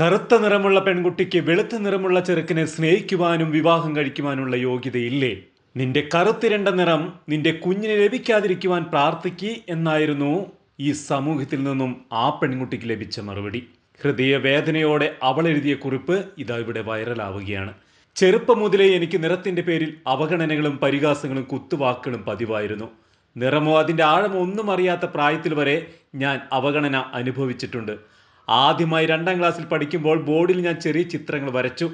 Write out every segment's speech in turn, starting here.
കറുത്ത നിറമുള്ള പെൺകുട്ടിക്ക് വെളുത്ത നിറമുള്ള ചെറുക്കനെ സ്നേഹിക്കുവാനും വിവാഹം കഴിക്കുവാനുള്ള യോഗ്യതയില്ലേ? നിന്റെ കറുത്തിരണ്ട നിറം നിന്റെ കുഞ്ഞിനെ ലഭിക്കാതിരിക്കുവാൻ പ്രാർത്ഥിക്കി എന്നായിരുന്നു ഈ സമൂഹത്തിൽ നിന്നും ആ പെൺകുട്ടിക്ക് ലഭിച്ച മറുപടി. ഹൃദയവേദനയോടെ അവൾ എഴുതിയ കുറിപ്പ് ഇതാ ഇവിടെ വൈറലാവുകയാണ്. ചെറുപ്പം മുതലേ എനിക്ക് നിറത്തിന്റെ പേരിൽ അവഗണനകളും പരിഹാസങ്ങളും കുത്തുവാക്കുകളും പതിവായിരുന്നു. നിറമോ അതിന്റെ ആഴമോ ഒന്നും അറിയാത്ത പ്രായത്തിൽ വരെ ഞാൻ അവഗണന അനുഭവിച്ചിട്ടുണ്ട്. ആദ്യമായി രണ്ടാം ക്ലാസ്സിൽ പഠിക്കുമ്പോൾ ബോർഡിൽ ഞാൻ ചെറിയ ചിത്രങ്ങൾ വരച്ചു.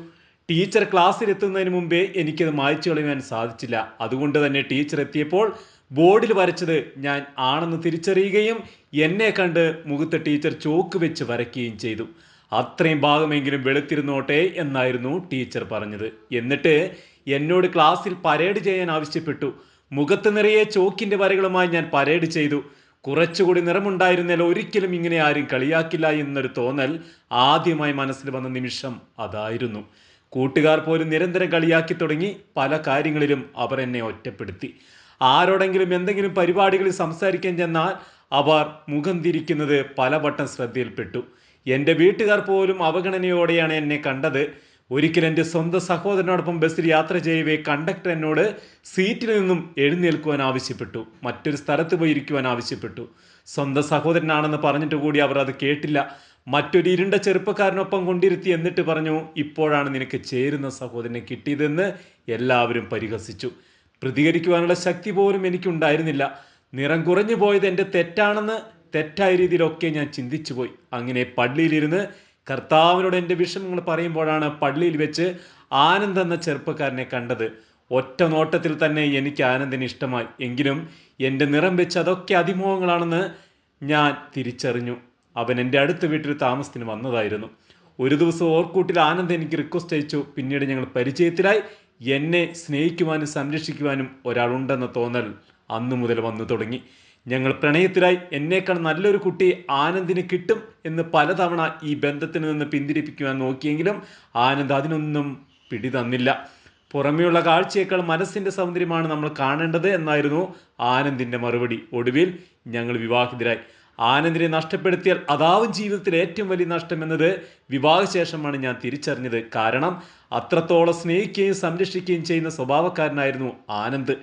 ടീച്ചർ ക്ലാസ്സിൽ എത്തുന്നതിന് മുമ്പേ എനിക്കത് മായ്ച്ചു കളയാൻ സാധിച്ചില്ല. അതുകൊണ്ട് തന്നെ ടീച്ചർ എത്തിയപ്പോൾ ബോർഡിൽ വരച്ചത് ഞാൻ ആണെന്ന് തിരിച്ചറിയുകയും എന്നെ കണ്ട് മുഖത്ത് ടീച്ചർ ചോക്ക് വെച്ച് വരയ്ക്കുകയും ചെയ്തു. അത്രയും ഭാഗമെങ്കിലും വെളുത്തിരുന്നോട്ടെ എന്നായിരുന്നു ടീച്ചർ പറഞ്ഞത്. എന്നിട്ട് എന്നോട് ക്ലാസ്സിൽ പരേഡ് ചെയ്യാൻ ആവശ്യപ്പെട്ടു. മുഖത്ത് നിറയെ ചോക്കിന്റെ വരകളുമായി ഞാൻ പരേഡ് ചെയ്തു. കുറച്ചുകൂടി നിറമുണ്ടായിരുന്നാൽ ഒരിക്കലും ഇങ്ങനെ ആരും കളിയാക്കില്ല എന്നൊരു തോന്നൽ ആദ്യമായി മനസ്സിൽ വന്ന നിമിഷം അതായിരുന്നു. കൂട്ടുകാർ പോലും നിരന്തരം കളിയാക്കി തുടങ്ങി പല കാര്യങ്ങളിലും അവർ എന്നെ ഒറ്റപ്പെടുത്തി. ആരോടെങ്കിലും എന്തെങ്കിലും പരിപാടികളിൽ സംസാരിക്കാൻ ചെന്നാൽ അവർ മുഖം തിരിക്കുന്നത് പലവട്ടം ശ്രദ്ധയിൽപ്പെട്ടു. എന്റെ വീട്ടുകാർ പോലും അവഗണനയോടെയാണ് എന്നെ കണ്ടത്. ഒരിക്കൽ എന്റെ സ്വന്തം സഹോദരനോടൊപ്പം ബസ്സിൽ യാത്ര ചെയ്യവേ കണ്ടക്ടർ എന്നോട് സീറ്റിൽ നിന്നും എഴുന്നേൽക്കുവാൻ ആവശ്യപ്പെട്ടു. മറ്റൊരു സ്ഥലത്ത് പോയി ഇരിക്കുവാൻ ആവശ്യപ്പെട്ടു. സ്വന്തം സഹോദരനാണെന്ന് പറഞ്ഞിട്ട് കൂടി അവർ അത് കേട്ടില്ല. മറ്റൊരു ഇരുണ്ട ചെറുപ്പക്കാരനൊപ്പം കൊണ്ടിരുത്തി എന്നിട്ട് പറഞ്ഞു ഇപ്പോഴാണ് നിനക്ക് ചേരുന്ന സഹോദരനെ കിട്ടിയതെന്ന് എല്ലാവരും പരിഹസിച്ചു. പ്രതികരിക്കുവാനുള്ള ശക്തി പോലും എനിക്കുണ്ടായിരുന്നില്ല. നിറം കുറഞ്ഞു പോയത് എന്റെ തെറ്റാണെന്ന് തെറ്റായ രീതിയിലൊക്കെ ഞാൻ ചിന്തിച്ചു പോയി അങ്ങനെ പള്ളിയിലിരുന്ന് കർത്താവിനോട് എന്റെ വിഷമങ്ങൾ പറയുമ്പോഴാണ് പള്ളിയിൽ വെച്ച് ആനന്ദ് എന്ന ചെറുപ്പക്കാരനെ കണ്ടത്. ഒറ്റ നോട്ടത്തിൽ തന്നെ എനിക്ക് ആനന്ദിന് ഇഷ്ടമായി. എങ്കിലും എന്റെ നിറം വെച്ച് അതൊക്കെ അതിമോഹങ്ങളാണെന്ന് ഞാൻ തിരിച്ചറിഞ്ഞു. അവൻ എന്റെ അടുത്ത വീട്ടിൽ താമസത്തിന് വന്നതായിരുന്നു. ഒരു ദിവസം ഓർക്കൂട്ടിൽ ആനന്ദ് എനിക്ക് റിക്വസ്റ്റ് അയച്ചു. പിന്നീട് ഞങ്ങൾ പരിചയത്തിലായി. എന്നെ സ്നേഹിക്കുവാനും സംരക്ഷിക്കുവാനും ഒരാളുണ്ടെന്ന തോന്നൽ അന്നു മുതൽ വന്നു തുടങ്ങി. ഞങ്ങൾ പ്രണയത്തിലായി എന്നേക്കാൾ നല്ലൊരു കുട്ടി ആനന്ദിന് കിട്ടും എന്ന് പലതവണ ഈ ബന്ധത്തിൽ നിന്ന് പിന്തിരിപ്പിക്കുവാൻ നോക്കിയെങ്കിലും ആനന്ദ് അതിനൊന്നും പിടി തന്നില്ല. പുറമെയുള്ള കാഴ്ചയേക്കാൾ മനസ്സിന്റെ സൗന്ദര്യമാണ് നമ്മൾ കാണേണ്ടത് എന്നായിരുന്നു ആനന്ദിന്റെ മറുപടി. ഒടുവിൽ ഞങ്ങൾ വിവാഹിതരായി. ആനന്ദിനെ നഷ്ടപ്പെടുത്തിയാൽ അതാവും ജീവിതത്തിൽ ഏറ്റവും വലിയ നഷ്ടം എന്നത് വിവാഹശേഷമാണ് ഞാൻ തിരിച്ചറിഞ്ഞത്. കാരണം അത്രത്തോളം സ്നേഹിക്കുകയും സംരക്ഷിക്കുകയും ചെയ്യുന്ന സ്വഭാവക്കാരനായിരുന്നു ആനന്ദ്.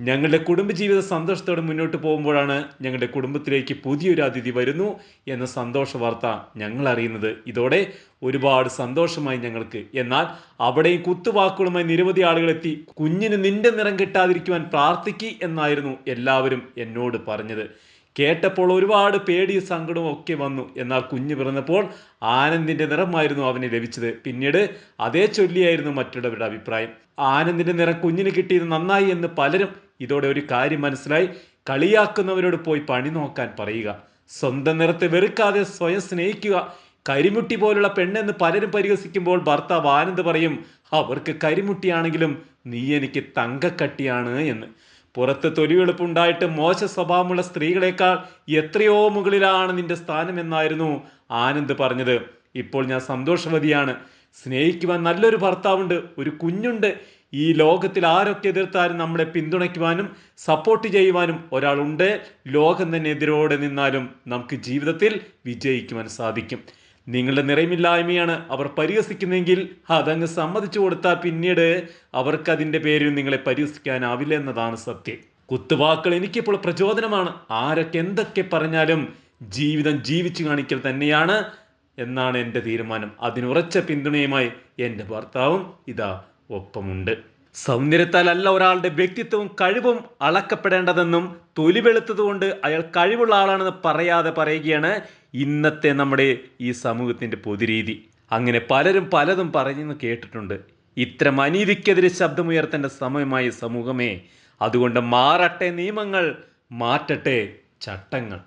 ഞങ്ങളുടെ കുടുംബജീവിത സന്തോഷത്തോടെ മുന്നോട്ട് പോകുമ്പോഴാണ് ഞങ്ങളുടെ കുടുംബത്തിലേക്ക് പുതിയൊരു അതിഥി വരുന്നു എന്ന സന്തോഷ വാർത്ത ഞങ്ങൾ അറിയുന്നത്. ഇതോടെ ഒരുപാട് സന്തോഷമായി ഞങ്ങൾക്ക്. എന്നാൽ അവിടെയും കുത്തുവാക്കുകളുമായി നിരവധി ആളുകളെത്തി കുഞ്ഞിന് നിന്റെ നിറം കിട്ടാതിരിക്കുവാൻ പ്രാർത്ഥിക്കി എന്നായിരുന്നു എല്ലാവരും എന്നോട് പറഞ്ഞത്. കേട്ടപ്പോൾ ഒരുപാട് പേടിയും സങ്കടവും ഒക്കെ വന്നു. എന്നാൽ കുഞ്ഞ് പിറന്നപ്പോൾ ആനന്ദിന്റെ നിറമായിരുന്നു അവന് ലഭിച്ചത്. പിന്നീട് അതേ ചൊല്ലിയായിരുന്നു മറ്റുള്ളവരുടെ അഭിപ്രായം. ആനന്ദിന്റെ നിറം കുഞ്ഞിന് കിട്ടിയത് നന്നായി എന്ന് പലരും ഇതോടെ ഒരു കാര്യം മനസ്സിലായി. കളിയാക്കുന്നവരോട് പോയി പണി നോക്കാൻ പറയുക. സ്വന്തം നിറത്തെ വെറുക്കാതെ സ്വയം സ്നേഹിക്കുക. കരിമുട്ടി പോലുള്ള പെണ്ണെന്ന് പലരും പരിഹസിക്കുമ്പോൾ ഭർത്താവ് ആനന്ദ് പറയും അവർക്ക് കരിമുട്ടിയാണെങ്കിലും നീ എനിക്ക് തങ്കക്കട്ടിയാണ് എന്ന്. പുറത്ത് തൊലിവെളുപ്പുണ്ടായിട്ട് മോശ സ്വഭാവമുള്ള സ്ത്രീകളെക്കാൾ എത്രയോ മുകളിലാണ് നിന്റെ സ്ഥാനം എന്നായിരുന്നു ആനന്ദ് പറഞ്ഞത്. ഇപ്പോൾ ഞാൻ സന്തോഷവതിയാണ്. സ്നേഹിക്കുവാൻ നല്ലൊരു ഭർത്താവുണ്ട് ഒരു കുഞ്ഞുണ്ട്. ഈ ലോകത്തിൽ ആരൊക്കെ എതിർത്താലും നമ്മളെ പിന്തുണയ്ക്കുവാനും സപ്പോർട്ട് ചെയ്യുവാനും ഒരാളുണ്ട്. ലോകം തന്നെ എതിരോടെ നിന്നാലും നമുക്ക് ജീവിതത്തിൽ വിജയിക്കുവാൻ സാധിക്കും. നിങ്ങളുടെ നിറയുമില്ലായ്മയാണ് അവർ പരിഹസിക്കുന്നെങ്കിൽ അതങ്ങ് സമ്മതിച്ചു കൊടുത്താൽ പിന്നീട് അവർക്ക് അതിന്റെ പേരിൽ നിങ്ങളെ പരിഹസിക്കാനാവില്ല എന്നതാണ് സത്യം. കുത്തുവാക്കൾ എനിക്കിപ്പോൾ പ്രചോദനമാണ്. ആരൊക്കെ എന്തൊക്കെ പറഞ്ഞാലും ജീവിതം ജീവിച്ചു കാണിക്കൽ തന്നെയാണ് എന്നാണ് എന്റെ തീരുമാനം. അതിനുറച്ച പിന്തുണയുമായി എന്റെ ഭർത്താവും ഇതാ ഒപ്പമുണ്ട്. സൗന്ദര്യത്താലല്ല ഒരാളുടെ വ്യക്തിത്വവും കഴിവും അളക്കപ്പെടേണ്ടതെന്നും തൊലി വെളുത്തതുകൊണ്ട് അയാൾ കഴിവുള്ള ആളാണെന്ന് പറയാതെ പറയുകയാണ് ഇന്നത്തെ നമ്മുടെ ഈ സമൂഹത്തിന്റെ പൊതുരീതി. അങ്ങനെ പലരും പലതും പറഞ്ഞെന്ന് കേട്ടിട്ടുണ്ട്. ഇത്തരം അനീതിക്കെതിരെ ശബ്ദമുയർത്തേണ്ട സമയമായി സമൂഹമേ. അതുകൊണ്ട് മാറട്ടെ നിയമങ്ങൾ മാറ്റട്ടെ ചട്ടങ്ങൾ.